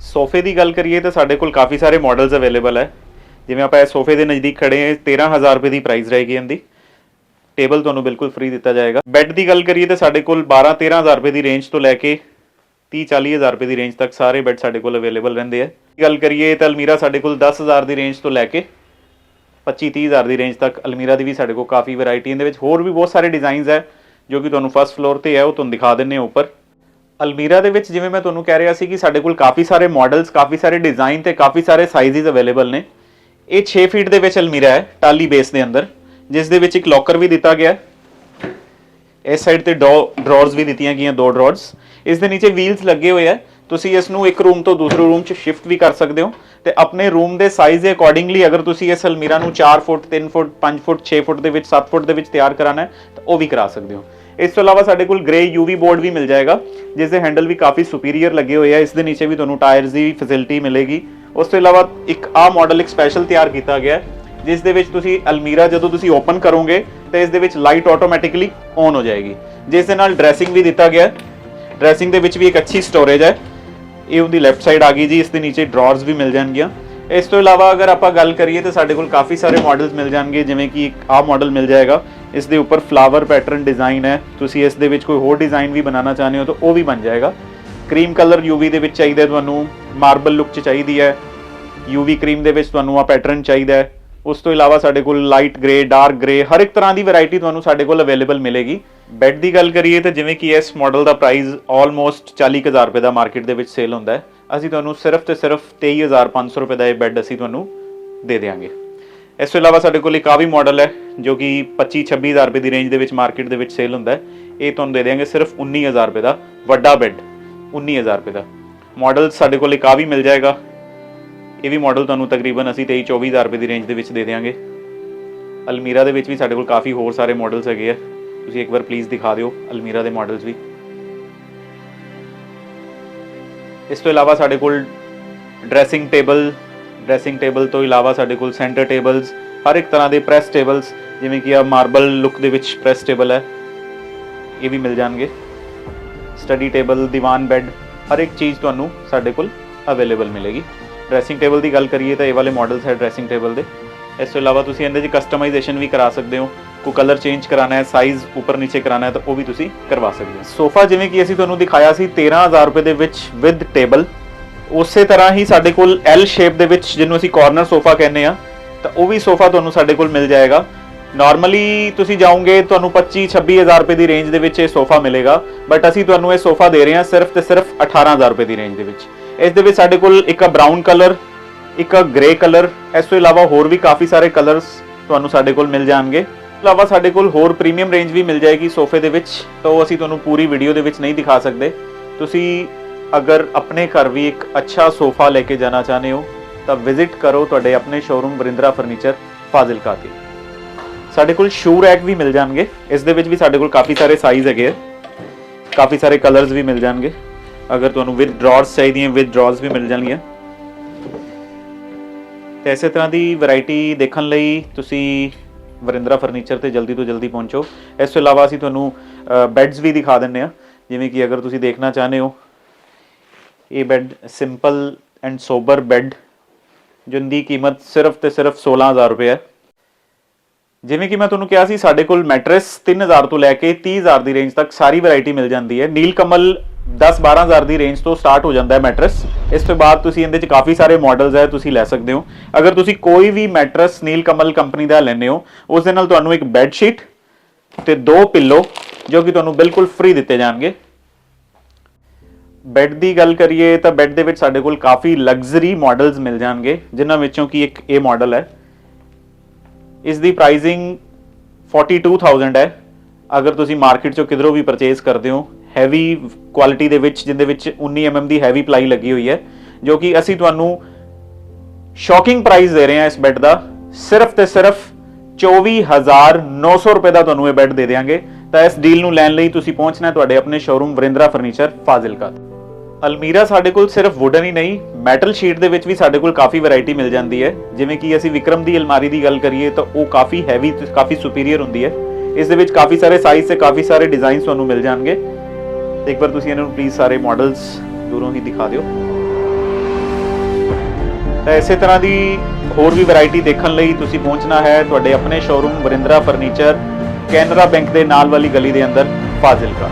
ਸੋਫੇ ਦੀ ਗੱਲ ਕਰੀਏ ਤਾਂ ਸਾਡੇ ਕੋਲ ਕਾਫੀ ਸਾਰੇ ਮਾਡਲਸ ਅਵੇਲੇਬਲ ਹੈ। ਜਿਵੇਂ ਆਪਾਂ ਇਸ ਸੋਫੇ ਦੇ ਨਜ਼ਦੀਕ ਖੜੇ ਹਾਂ 13000 ਰੁਪਏ ਦੀ ਪ੍ਰਾਈਸ ਰਹੇਗੀ ਇਹਦੀ। ਟੇਬਲ ਤੁਹਾਨੂੰ ਬਿਲਕੁਲ ਫ੍ਰੀ ਦਿੱਤਾ ਜਾਏਗਾ। ਬੈੱਡ ਦੀ ਗੱਲ ਕਰੀਏ ਤਾਂ ਸਾਡੇ ਕੋਲ 12 13000 ਰੁਪਏ ਦੀ ਰੇਂਜ ਤੋਂ ਲੈ ਕੇ 30 40000 ਰੁਪਏ ਦੀ ਰੇਂਜ ਤੱਕ ਸਾਰੇ ਬੈੱਡ ਸਾਡੇ ਕੋਲ ਅਵੇਲੇਬਲ ਰਹਿੰਦੇ ਆ। ਗੱਲ ਕਰੀਏ ਤਾਂ ਅਲਮੀਰਾ ਸਾਡੇ ਕੋਲ 10000 ਦੀ ਰੇਂਜ ਤੋਂ ਲੈ ਕੇ 25 30000 ਦੀ ਰੇਂਜ ਤੱਕ ਅਲਮੀਰਾ ਦੀ ਵੀ ਸਾਡੇ ਕੋਲ ਕਾਫੀ ਵੈਰਾਈਟੀ ਇਹਦੇ ਵਿੱਚ ਹੋਰ ਵੀ ਬਹੁਤ ਸਾਰੇ ਡਿਜ਼ਾਈਨਸ ਹੈ, ਜੋ ਕਿ ਤੁਹਾਨੂੰ ਫਸਟ ਫਲੋਰ ਤੇ ਹੈ, ਉਹ ਤੁਹਾਨੂੰ ਦਿਖਾ ਦਿੰਨੇ ਆ ਉੱਪਰ। ਅਲਮੀਰਾ ਦੇ ਵਿੱਚ ਜਿਵੇਂ ਮੈਂ ਤੁਹਾਨੂੰ ਕਹਿ ਰਿਹਾ ਸੀ ਕਿ ਸਾਡੇ ਕੋਲ ਕਾਫੀ ਸਾਰੇ ਮਾਡਲਸ ਕਾਫੀ ਸਾਰੇ ਡਿਜ਼ਾਈਨ ਤੇ ਕਾਫੀ ਸਾਰੇ ਸਾਈਜ਼ਸ ਅਵੇਲੇਬਲ ਨੇ। ਇਹ 6 ਫੀਟ ਦੇ ਵਿੱਚ ਅਲਮੀਰਾ ਹੈ ਟਾਲੀ ਬੇਸ ਦੇ ਅੰਦਰ, ਜਿਸ ਦੇ ਵਿੱਚ ਇੱਕ ਲੋਕਰ ਵੀ ਦਿੱਤਾ ਗਿਆ ਹੈ। ਇਸ ਸਾਈਡ ਤੇ ਡਰਾਅਰਸ ਵੀ ਦਿੱਤੀਆਂ ਗਈਆਂ, ਦੋ ਡਰਾਅਰਸ ਇਸ ਦੇ ਨੀਚੇ ਵੀਲਸ ਲੱਗੇ ਹੋਏ ਆ ਤੁਸੀਂ ਇਸ ਨੂੰ ਇੱਕ ਰੂਮ ਤੋਂ ਦੂਸਰੇ ਰੂਮ 'ਚ ਸ਼ਿਫਟ ਵੀ ਕਰ ਸਕਦੇ ਹੋ ਤੇ ਆਪਣੇ ਰੂਮ ਦੇ ਸਾਈਜ਼ ਦੇ ਅਕੋਰਡਿੰਗਲੀ ਅਗਰ ਤੁਸੀਂ ਇਸ ਅਲਮੀਰਾ ਨੂੰ 4 ਫੁੱਟ 3 ਫੁੱਟ 5 ਫੁੱਟ 6 ਫੁੱਟ ਦੇ ਵਿੱਚ 7 ਫੁੱਟ ਦੇ ਵਿੱਚ ਤਿਆਰ ਕਰਾਣਾ ਹੈ, ਤਾਂ ਉਹ ਵੀ ਕਰਾ ਸਕਦੇ ਹੋ। ਇਸ ਤੋਂ ਇਲਾਵਾ ਸਾਡੇ ਕੋਲ ਗ੍ਰੇ ਯੂਵੀ ਬੋਰਡ ਵੀ ਮਿਲ ਜਾਏਗਾ ਜਿਸ ਦੇ ਹੈਂਡਲ ਵੀ ਕਾਫੀ ਸੁਪੀਰੀਅਰ ਲੱਗੇ ਹੋਏ ਆ। ਇਸ ਦੇ ਨੀਚੇ ਵੀ ਤੁਹਾਨੂੰ ਟਾਇਰਸ ਦੀ ਫੈਸਿਲਿਟੀ ਮਿਲੇਗੀ। ਉਸ ਤੋਂ ਇਲਾਵਾ ਇੱਕ ਆ ਮਾਡਲ ਇੱਕ ਸਪੈਸ਼ਲ ਤਿਆਰ ਕੀਤਾ ਗਿਆ ਹੈ, ਜਿਸ ਦੇ ਵਿੱਚ ਤੁਸੀਂ ਅਲਮੀਰਾ ਜਦੋਂ ਤੁਸੀਂ ਓਪਨ ਕਰੋਗੇ, ਤਾਂ ਇਸ ਦੇ ਵਿੱਚ ਲਾਈਟ ਆਟੋਮੈਟਿਕਲੀ ਔਨ ਹੋ ਜਾਏਗੀ। ਜਿਸ ਦੇ ਨਾਲ ਡਰੈਸਿੰਗ ਵੀ ਦਿੱਤਾ ਗਿਆ ਹੈ। ਡਰੈਸਿੰਗ ਦੇ ਵਿੱਚ ਵੀ ਇੱਕ ਅੱਛੀ ਸਟੋਰੇਜ ਹੈ। ਇਹ ਉਹਦੀ ਲੈਫਟ ਸਾਈਡ ਆ ਗਈ ਜੀ, ਇਸ ਦੇ ਨੀਚੇ ਡਰਾਅਰਸ ਵੀ ਮਿਲ ਜਾਣਗੀਆਂ। ਇਸ ਤੋਂ ਇਲਾਵਾ ਅਗਰ ਆਪਾਂ ਗੱਲ ਕਰੀਏ, ਤਾਂ ਸਾਡੇ ਕੋਲ ਕਾਫੀ ਸਾਰੇ ਮਾਡਲਸ ਮਿਲ ਜਾਣਗੇ, ਜਿਵੇਂ ਕਿ ਇੱਕ ਆਹ ਮਾਡਲ ਮਿਲ ਜਾਏਗਾ। ਇਸ ਦੇ ਉੱਪਰ ਫਲਾਵਰ ਪੈਟਰਨ ਡਿਜ਼ਾਈਨ ਹੈ। ਤੁਸੀਂ ਇਸ ਦੇ ਵਿੱਚ ਕੋਈ ਹੋਰ ਡਿਜ਼ਾਈਨ ਵੀ ਬਣਾਉਣਾ ਚਾਹੁੰਦੇ ਹੋ ਤਾਂ ਉਹ ਵੀ ਬਣ ਜਾਏਗਾ। ਕਰੀਮ ਕਲਰ ਯੂਵੀ ਦੇ ਵਿੱਚ ਚਾਹੀਦਾ ਤੁਹਾਨੂੰ ਮਾਰਬਲ ਲੁੱਕ 'ਚ ਚਾਹੀਦੀ ਹੈ। ਯੂਵੀ ਕਰੀਮ ਦੇ ਵਿੱਚ ਤੁਹਾਨੂੰ ਆ ਪੈਟਰਨ ਚਾਹੀਦਾ ਹੈ। ਉਸ ਤੋਂ ਇਲਾਵਾ ਸਾਡੇ ਕੋਲ ਲਾਈਟ ਗ੍ਰੇ ਡਾਰਕ ਗ੍ਰੇ ਹਰ ਇੱਕ ਤਰ੍ਹਾਂ ਦੀ ਵੈਰਾਈਟੀ ਤੁਹਾਨੂੰ ਸਾਡੇ ਕੋਲ ਅਵੇਲੇਬਲ ਮਿਲੇਗੀ। ਬੈੱਡ ਦੀ ਗੱਲ ਕਰੀਏ ਤਾਂ ਜਿਵੇਂ ਕਿ ਇਸ ਮਾਡਲ ਦਾ ਪ੍ਰਾਈਸ ਆਲਮੋਸਟ 40000 ਰੁਪਏ ਦਾ ਮਾਰਕੀਟ ਦੇ ਵਿੱਚ ਸੇਲ ਹੁੰਦਾ ਹੈ। ਅਸੀਂ ਤੁਹਾਨੂੰ ਸਿਰਫ ਤੇ ਸਿਰਫ 23500 ਰੁਪਏ ਦਾ ਇਹ ਬੈੱਡ ਅਸੀਂ ਤੁਹਾਨੂੰ ਦੇ ਦੇਵਾਂਗੇ ਇਸ ਤੋਂ ਇਲਾਵਾ ਸਾਡੇ ਕੋਲ ਇੱਕ ਆ ਵੀ ਮਾਡਲ ਹੈ ਜੋ ਕਿ 25 26000 ਰੁਪਏ ਦੀ ਰੇਂਜ ਦੇ ਵਿੱਚ ਮਾਰਕੀਟ ਦੇ ਵਿੱਚ ਸੇਲ ਹੁੰਦਾ ਹੈ। ਇਹ ਤੁਹਾਨੂੰ ਦੇ ਦੇਵਾਂਗੇ ਸਿਰਫ 19000 ਰੁਪਏ ਦਾ, ਵੱਡਾ ਬੈੱਡ 19000 ਰੁਪਏ ਦਾ। ਮਾਡਲ ਸਾਡੇ ਕੋਲ ਇੱਕ ਆ ਵੀ ਮਿਲ ਜਾਏਗਾ। ਇਹ ਵੀ ਮਾਡਲ ਤੁਹਾਨੂੰ ਤਕਰੀਬਨ ਅਸੀਂ 23 24000 ਰੁਪਏ ਦੀ ਰੇਂਜ ਦੇ ਵਿੱਚ ਦੇ ਦੇਵਾਂਗੇ ਅਲਮੀਰਾ ਦੇ ਵਿੱਚ ਵੀ ਸਾਡੇ ਕੋਲ ਕਾਫੀ ਹੋਰ ਸਾਰੇ ਮਾਡਲਸ ਹੈਗੇ ਆ। ਤੁਸੀਂ ਇੱਕ ਵਾਰ ਪਲੀਜ਼ ਦਿਖਾ ਦਿਓ ਅਲਮੀਰਾ ਦੇ ਮਾਡਲਸ ਵੀ। ਇਸ ਤੋਂ ਇਲਾਵਾ ਸਾਡੇ ਕੋਲ ਡਰੈਸਿੰਗ ਟੇਬਲ ਡਰੈਸਿੰਗ ਟੇਬਲ ਤੋਂ ਇਲਾਵਾ ਸਾਡੇ ਕੋਲ ਸੈਂਟਰ ਟੇਬਲਸ ਹਰ ਇੱਕ ਤਰ੍ਹਾਂ ਦੇ ਪ੍ਰੈਸ ਟੇਬਲਸ ਜਿਵੇਂ ਕਿ ਆ ਮਾਰਬਲ ਲੁੱਕ ਦੇ ਵਿੱਚ ਪ੍ਰੈਸ ਟੇਬਲ ਹੈ। ਇਹ ਵੀ ਮਿਲ ਜਾਣਗੇ। ਸਟੱਡੀ ਟੇਬਲ ਦੀਵਾਨ ਬੈੱਡ ਹਰ ਇੱਕ ਚੀਜ਼ ਤੁਹਾਨੂੰ ਸਾਡੇ ਕੋਲ ਅਵੇਲੇਬਲ ਮਿਲੇਗੀ। ਡਰੈਸਿੰਗ ਟੇਬਲ ਦੀ ਗੱਲ ਕਰੀਏ ਤਾਂ ਇਹ ਵਾਲੇ ਮਾਡਲਸ ਹੈ ਡਰੈਸਿੰਗ ਟੇਬਲ ਦੇ। ਇਸ ਤੋਂ ਇਲਾਵਾ ਤੁਸੀਂ ਇਹਦੇ 'ਚ ਕਸਟਮਾਈਜ਼ੇਸ਼ਨ ਵੀ ਕਰਾ ਸਕਦੇ ਹੋ। ਕੋ ਕਲਰ ਚੇਂਜ ਕਰਾਣਾ ਹੈ ਸਾਈਜ਼ ਉੱਪਰ ਨੀਚੇ ਕਰਾਣਾ ਹੈ ਤਾਂ ਉਹ ਵੀ ਤੁਸੀਂ ਕਰਵਾ ਸਕਦੇ ਹੋ। ਸੋਫਾ ਜਿਵੇਂ ਕਿ ਅਸੀਂ ਤੁਹਾਨੂੰ ਦਿਖਾਇਆ ਸੀ 13000 ਰੁਪਏ ਦੇ ਵਿੱਚ ਵਿਦ ਟੇਬਲ ਉਸੇ ਤਰ੍ਹਾਂ ਹੀ ਸਾਡੇ ਕੋਲ L ਸ਼ੇਪ ਦੇ ਵਿੱਚ ਜਿਹਨੂੰ ਅਸੀਂ ਕਾਰਨਰ ਸੋਫਾ ਕਹਿੰਦੇ ਆ ਤਾਂ ਉਹ ਵੀ ਸੋਫਾ ਤੁਹਾਨੂੰ ਸਾਡੇ ਕੋਲ ਮਿਲ ਜਾਏਗਾ। ਨਾਰਮਲੀ ਤੁਸੀਂ ਜਾਓਗੇ, ਤੁਹਾਨੂੰ 25 26000 ਰੁਪਏ ਦੀ ਰੇਂਜ ਦੇ ਵਿੱਚ ਇਹ ਸੋਫਾ ਮਿਲੇਗਾ। ਬਟ ਅਸੀਂ ਤੁਹਾਨੂੰ ਇਹ ਸੋਫਾ ਦੇ ਰਹੇ ਹਾਂ ਸਿਰਫ ਤੇ ਸਿਰਫ 18000 ਰੁਪਏ ਦੀ ਰੇਂਜ ਦੇ ਵਿੱਚ। ਇਸ ਦੇ ਵਿੱਚ ਸਾਡੇ ਕੋਲ ਇੱਕ ਬਰਾਊਨ ਕਲਰ ਇੱਕ ਗ੍ਰੇ ਕਲਰ ਇਸ ਤੋਂ ਇਲਾਵਾ ਹੋਰ ਵੀ ਕਾਫੀ ਸਾਰੇ ਕਲਰਸ ਤੁਹਾਨੂੰ ਸਾਡੇ ਕੋਲ ਮਿਲ ਜਾਣਗੇ। ਇਸ ਤੋਂ ਇਲਾਵਾ ਸਾਡੇ ਕੋਲ ਹੋਰ ਪ੍ਰੀਮੀਅਮ ਰੇਂਜ ਵੀ ਮਿਲ ਜਾਏਗੀ ਸੋਫੇ ਦੇ ਵਿੱਚ, ਤਾਂ ਉਹ ਅਸੀਂ ਤੁਹਾਨੂੰ ਪੂਰੀ ਵੀਡੀਓ ਦੇ ਵਿੱਚ ਨਹੀਂ ਦਿਖਾ ਸਕਦੇ। ਤੁਸੀਂ ਅਗਰ ਆਪਣੇ ਘਰ ਵੀ ਇੱਕ ਅੱਛਾ ਸੋਫਾ ਲੈ ਕੇ ਜਾਣਾ ਚਾਹੁੰਦੇ ਹੋ, ਤਾਂ ਵਿਜ਼ਿਟ ਕਰੋ ਤੁਹਾਡੇ ਆਪਣੇ ਸ਼ੋਰੂਮ ਵਰਿੰਦਰਾ ਫਰਨੀਚਰ ਫਾਜ਼ਿਲਕਾ ਤੇ। ਸਾਡੇ ਕੋਲ ਸ਼ੂ ਰੈਕ ਵੀ ਮਿਲ ਜਾਣਗੇ। ਇਸ ਦੇ ਵਿੱਚ ਵੀ ਸਾਡੇ ਕੋਲ ਕਾਫੀ ਸਾਰੇ ਸਾਈਜ਼ ਹੈਗੇ ਆ। ਕਾਫੀ ਸਾਰੇ ਕਲਰਸ ਵੀ ਮਿਲ ਜਾਣਗੇ। ਅਗਰ ਤੁਹਾਨੂੰ ਵਿਦ ਡਰਾਅਰਸ ਚਾਹੀਦੀਆਂ ਵਿਦ ਡਰਾਅਰਸ ਵੀ ਮਿਲ ਜਾਣਗੀਆਂ। ਤੇ ਇਸੇ ਤਰ੍ਹਾਂ ਦੀ ਵੈਰਾਈਟੀ ਦੇਖਣ ਲਈ ਤੁਸੀਂ ਵਰਿੰਦਰਾ ਫਰਨੀਚਰ ਤੇ ਜਲਦੀ ਤੋਂ ਜਲਦੀ ਪਹੁੰਚੋ। ਇਸ ਤੋਂ ਇਲਾਵਾ ਅਸੀਂ ਤੁਹਾਨੂੰ ਬੈੱਡਸ ਵੀ ਦਿਖਾ ਦਿੰਨੇ ਆ ਜਿਵੇਂ ਕਿ ਅਗਰ ਤੁਸੀਂ ਦੇਖਣਾ ਚਾਹੁੰਦੇ ਹੋ ਇਹ bed simple and sober bed ਜਿੰਦੀ ਕੀਮਤ ਸਿਰਫ ਤੇ ਸਿਰਫ 16000 ਰੁਪਏ ਹੈ। ਜਿਵੇਂ ਕਿ ਮੈਂ ਤੁਹਾਨੂੰ ਕਿਹਾ ਸੀ, ਸਾਡੇ ਕੋਲ ਮੈਟਰੈਸ 3000 ਤੋਂ ਲੈ ਕੇ 30000 ਦੀ ਰੇਂਜ ਤੱਕ ਸਾਰੀ ਵੈਰਾਈਟੀ ਮਿਲ ਜਾਂਦੀ ਹੈ। ਨੀਲ ਕਮਲ 10-12000 ਦੀ ਰੇਂਜ ਤੋਂ ਸਟਾਰਟ ਹੋ ਜਾਂਦਾ ਹੈ ਮੈਟਰੈਸ ਇਸ ਤੋਂ ਬਾਅਦ ਤੁਸੀਂ ਇਹਦੇ 'ਚ ਕਾਫੀ ਸਾਰੇ ਮਾਡਲਸ ਹੈ, ਤੁਸੀਂ ਲੈ ਸਕਦੇ ਹੋ। ਅਗਰ ਤੁਸੀਂ ਕੋਈ ਵੀ ਮੈਟਰਸ ਨੀਲ ਕਮਲ ਕੰਪਨੀ ਦਾ ਲੈਣੇ ਹੋ, ਉਸ ਦੇ ਨਾਲ ਤੁਹਾਨੂੰ ਇੱਕ ਬੈੱਡ ਸ਼ੀਟ ਤੇ ਦੋ ਪਿੱਲੋ ਜੋ ਕਿ ਤੁਹਾਨੂੰ ਬਿਲਕੁਲ ਫ੍ਰੀ ਦਿੱਤੇ ਜਾਣਗੇ। ਬੈੱਡ ਦੀ ਗੱਲ ਕਰੀਏ ਤਾਂ ਬੈੱਡ ਦੇ ਵਿੱਚ ਸਾਡੇ ਕੋਲ ਕਾਫੀ ਲਗਜ਼ਰੀ ਮਾਡਲਸ ਮਿਲ ਜਾਣਗੇ, ਜਿਨ੍ਹਾਂ ਵਿੱਚੋਂ ਕਿ ਇੱਕ ਇਹ ਮਾਡਲ ਹੈ। ਇਸ ਦੀ ਪ੍ਰਾਈਸਿੰਗ 42000 ਹੈ। ਅਗਰ ਤੁਸੀਂ ਮਾਰਕੀਟ ਚੋਂ ਕਿਧਰੋਂ ਵੀ ਪਰਚੇਸ ਕਰਦੇ ਹੋ ਹੈਵੀ ਕੁਆਲਿਟੀ ਦੇ ਵਿੱਚ ਜਿੰਦੇ ਵਿੱਚ 19 mm ਦੀ ਹੈਵੀ ਪਲਾਈ ਲੱਗੀ ਹੋਈ ਹੈ, ਜੋ ਕਿ ਅਸੀਂ ਤੁਹਾਨੂੰ ਸ਼ੌਕਿੰਗ ਪ੍ਰਾਈਸ ਦੇ ਰਹੇ ਹਾਂ ਇਸ ਬੈੱਡ ਦਾ। ਸਿਰਫ ਤੇ ਸਿਰਫ 24900 ਰੁਪਏ ਦਾ ਤੁਹਾਨੂੰ ਇਹ ਬੈੱਡ ਦੇ ਦੇਵਾਂਗੇ ਤਾਂ ਇਸ ਡੀਲ ਨੂੰ ਲੈਣ ਲਈ ਤੁਸੀਂ ਪਹੁੰਚਣਾ ਤੁਹਾਡੇ ਆਪਣੇ ਸ਼ੋਰੂਮ ਵਰਿੰਦਰਾ ਫਰਨੀਚਰ ਫਾਜ਼ਿਲਕਾ ਅਲਮੀਰਾ ਸਾਡੇ ਕੋਲ ਸਿਰਫ ਵੁਡਨ ਹੀ ਨਹੀਂ ਮੈਟਲ ਸ਼ੀਟ ਦੇ ਵਿੱਚ ਵੀ ਸਾਡੇ ਕੋਲ ਕਾਫੀ ਵੈਰਾਈਟੀ ਮਿਲ ਜਾਂਦੀ ਹੈ। ਜਿਵੇਂ ਕਿ ਅਸੀਂ ਵਿਕਰਮ ਦੀ ਅਲਮਾਰੀ ਦੀ ਗੱਲ ਕਰੀਏ ਤਾਂ ਉਹ ਕਾਫੀ ਹੈਵੀ ਤੇ ਕਾਫੀ ਸੁਪੀਰੀਅਰ ਹੁੰਦੀ ਹੈ। ਇਸ ਦੇ ਵਿੱਚ ਕਾਫੀ ਸਾਰੇ ਸਾਈਜ਼ ਤੇ ਕਾਫੀ ਸਾਰੇ ਡਿਜ਼ਾਈਨਸ ਤੁਹਾਨੂੰ ਮਿਲ ਜਾਣਗੇ। ਤੇ ਇੱਕ ਵਾਰ ਤੁਸੀਂ ਇਹਨਾਂ ਨੂੰ ਪਲੀਜ਼ ਸਾਰੇ ਮਾਡਲਸ ਦੂਰੋਂ ਹੀ ਦਿਖਾ ਦਿਓ। ਤਾਂ ਇਸੇ ਤਰ੍ਹਾਂ ਦੀ ਹੋਰ ਵੀ ਵੈਰਾਈਟੀ ਦੇਖਣ ਲਈ ਤੁਸੀਂ ਪਹੁੰਚਣਾ ਹੈ ਤੁਹਾਡੇ ਆਪਣੇ showroom Varindra furniture Canara bank ਦੇ ਨਾਲ ਵਾਲੀ ਗਲੀ ਦੇ ਅੰਦਰ ਫਾਜ਼ਿਲਕਾ।